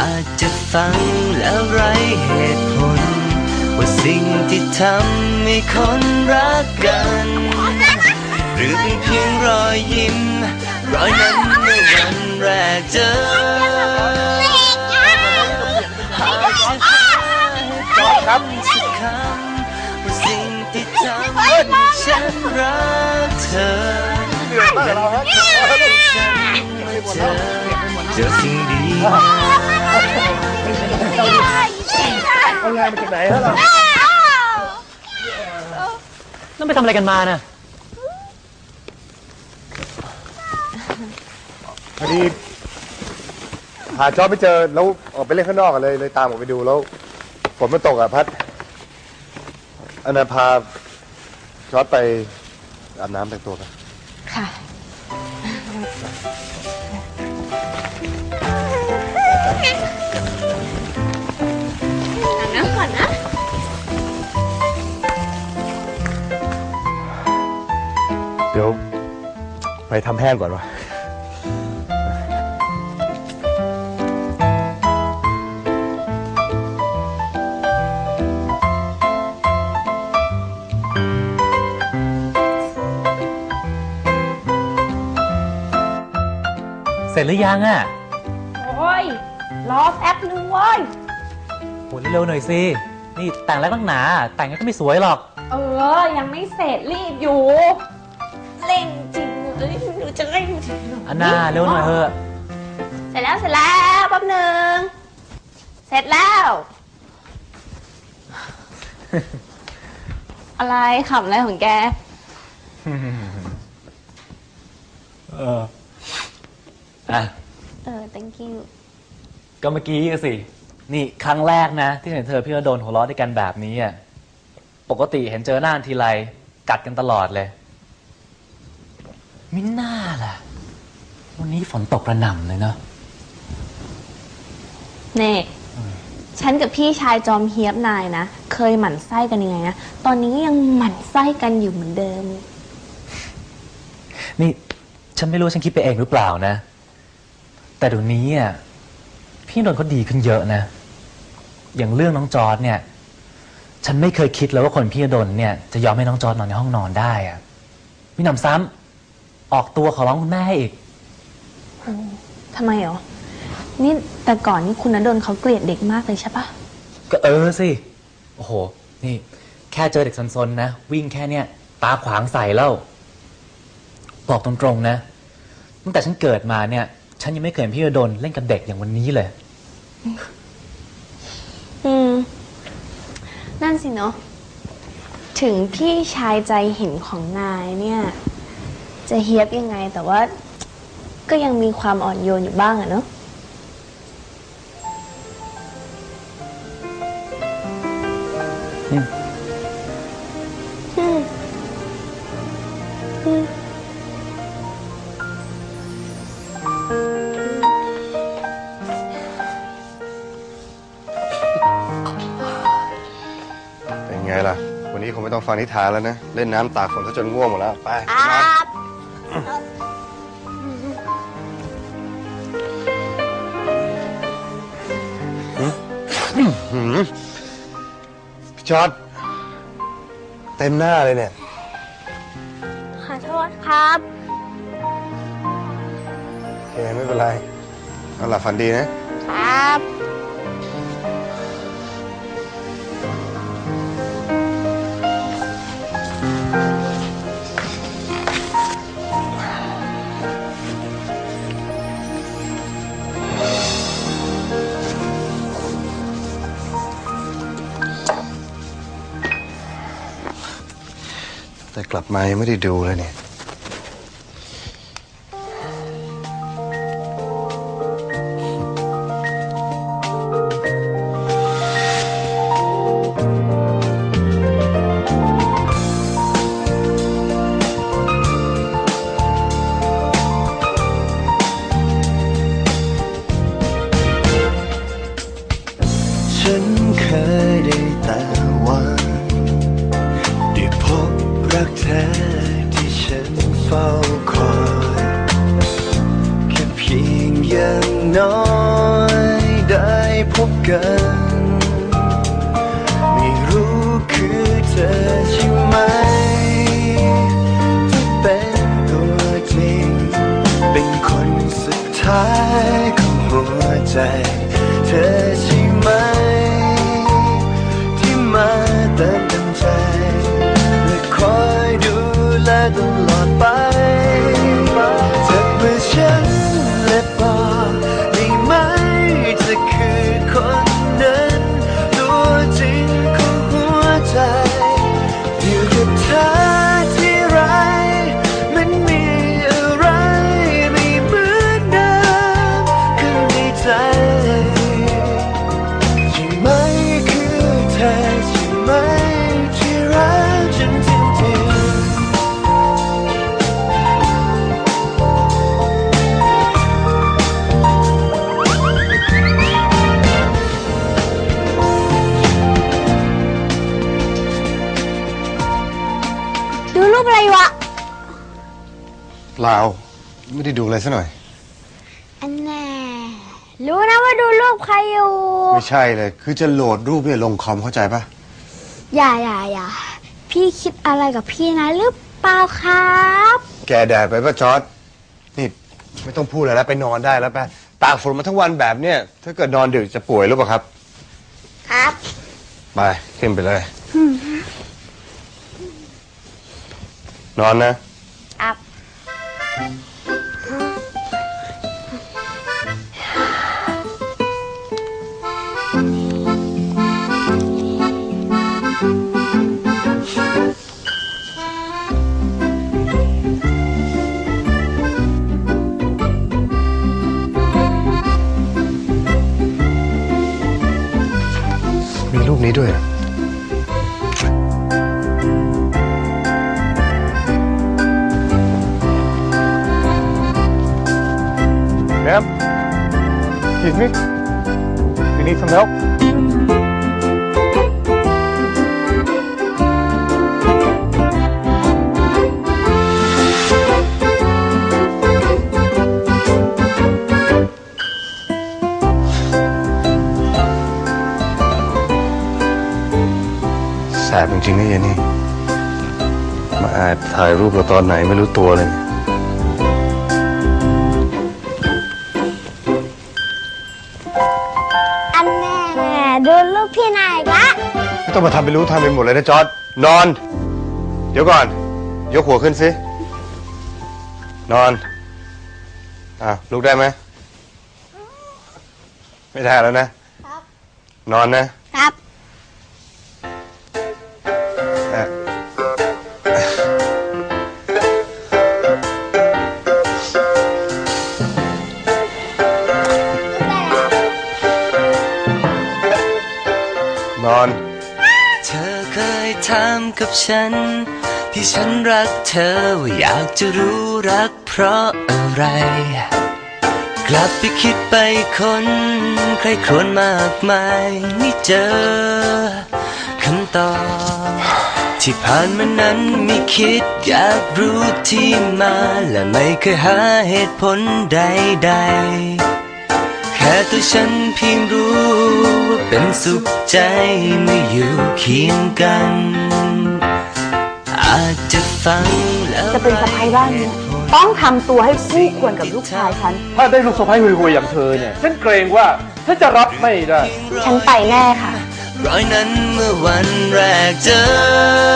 อาจจะฟังแล้วไร้เหตุผล ว่าสิ่งที่ทำให้คนรักกัน หรือเป็นเพียงรอยยิ้ม รอยนั้นเมื่อวันแรกเจอหากจะหาคำสักคำว่าสิ่งที่ทำให้ฉันรักเธอเหนื่อยมากเราฮะฉันเจอเจอสิ่งดีเอางานมาจากไหนฮะเรานั่นไปทำอะไรกันมาน่ะพอดีหาจอบไม่เจอแล้วออกไปเล่นข้างนอกกันเลยเลยตามออกไปดูแล้วฝนมันตกอะพัดอนาพาจอดไปอาบน้ำแต่งตัวกันค่ะ เดี๋ยว ไปทำแห้งก่อนวะเสร็จหรือยังอะโอ้ยรอแป๊บนึงเว้ยโหเร็วๆหน่อยสิ นี่แต่งแล้วตั้งหนา แต่งแล้วก็ไม่สวยหรอก เออ ยังไม่เสร็จรีบอยู่ เร่งจริงเลยหนูจะเร่งถึงอันน่าเร็วหน่อยเถอะเสร็จแล้วเสร็จแล้วแป๊บนึงเสร็จแล้ว อะไรขำอะไรของแก เอออะเออ thank you ก็เมื่อกี้ก็สิ นี่ครั้งแรกนะ ที่เห็นเธอพี่ว่าโดนหัวเราะด้วยกันแบบนี้อะ ปกติเห็นเจอหน้าทีไรกัดกันตลอดเลย มิน่าล่ะ วันนี้ฝนตกระหน่ำเลยเนาะเน่ฉันกับพี่ชายจอมเฮียบนายนะ เคยหมั่นไส้กันยังไงนะ ตอนนี้ก็ยังหมั่นไส้กันอยู่เหมือนเดิม นี่ฉันไม่รู้ว่าฉันคิดไปเองหรือเปล่านะ แต่เดี๋ยวนี้อะพี่นนท์เขาดีขึ้นเยอะนะ อย่างเรื่องน้องจอร์ดเนี่ย ฉันไม่เคยคิดเลยว่าคนพี่นนท์เนี่ยจะยอมให้น้องจอร์ดนอนในห้องนอนได้อะมีหนำซ้ำ ออกตัวขอร้องคุณแม่ให้อีก ทำไมหรอ นี่แต่ก่อนนี่คุณณดลเขาเกลียดเด็กมากเลยใช่ปะก็เออสิ โอ้โห นี่ แค่เจอเด็กซนๆนะ วิ่งแค่เนี้ยตาขวางใส่แล้วบอกตรงๆนะ ตั้งแต่ฉันเกิดมาเนี่ย ฉันยังไม่เคยเห็นพี่โดนเล่นกับเด็กอย่างวันนี้เลย อืม นั่นสิเนาะ ถึงพี่ชายใจเห็นของนายเนี่ย จะเฮียบยังไงแต่ว่า ก็ยังมีความอ่อนโยนอยู่บ้างอะเนาะอืมอืมอืมเป็นไงล่ะ วันนี้คงไม่ต้องฟังนิทานแล้วนะ เล่นน้ำตากฝนซะจนง่วงหมดแล้ว ไปครนอนั จอร์ดเต็มหน้าเลยเนี่ย ขอโทษครับ โอเค ไม่เป็นไร เอาหลับฝันดีนะ ครับ กลับมายังไม่ได้ดูเลยเนี่ย พ ลาวไม่ได้ดูอะไรซะหน่อย อันแน่รู้นะว่าดูรูปใครอยู่ ไม่ใช่เลย คือจะโหลดรูปเนี่ยลงคอมเข้าใจปะอย่าอย่าอย่าพี่คิดอะไรกับพี่นะหรือเปล่าครับ แกแดดไปปะจอร์ดนี่ ไม่ต้องพูดอะไรแล้วไปนอนได้แล้วไปตากฝนมาทั้งวันแบบเนี้ยถ้าเกิดนอนดึกจะป่วยหรือเปล่าครับ ครับ ไปขึ้นไปเลย นอนนะ Ma'am, excuse me. You need some help? แสบจริงๆนะเยนนี่ มาแอบถ่ายรูปเราตอนไหนไม่รู้ตัวเลย ไม่ต้องมาทำไปรู้ทำไปหมดเลยนะจอร์ดนอน เดี๋ยวก่อน ยกหัวขึ้นสิ นอน อะลุกได้ไหม ไม่ได้แล้วนะ ครับ นอนนะ ครับอะนอน เคยถามกับฉัน ที่ฉันรักเธอว่าอยากจะรู้รักเพราะอะไร กลับไปคิดไปคนใครครวญมากมายไม่เจอคำตอบที่ผ่านมานั้นไม่คิดอยากรู้ที่มา และไม่เคยหาเหตุผลใดๆ ค่ตัวฉันเพียงรู้ว่าเป็นสุขใจเมื่ออยู่เคียงกัน อาจจะฟังแล้วจะเป็นสะพ้ายบ้านเนี้ยต้องทำตัวให้คู่ควรกับลูกชายฉัน ถ้าได้ลูกสะใภ้ห่วยๆอย่างเธอเนี่ย ฉันเกรงว่าฉันจะรับไม่ได้ ฉันไปแน่ค่ะ รอยนั้นเมื่อวันแรกเจอ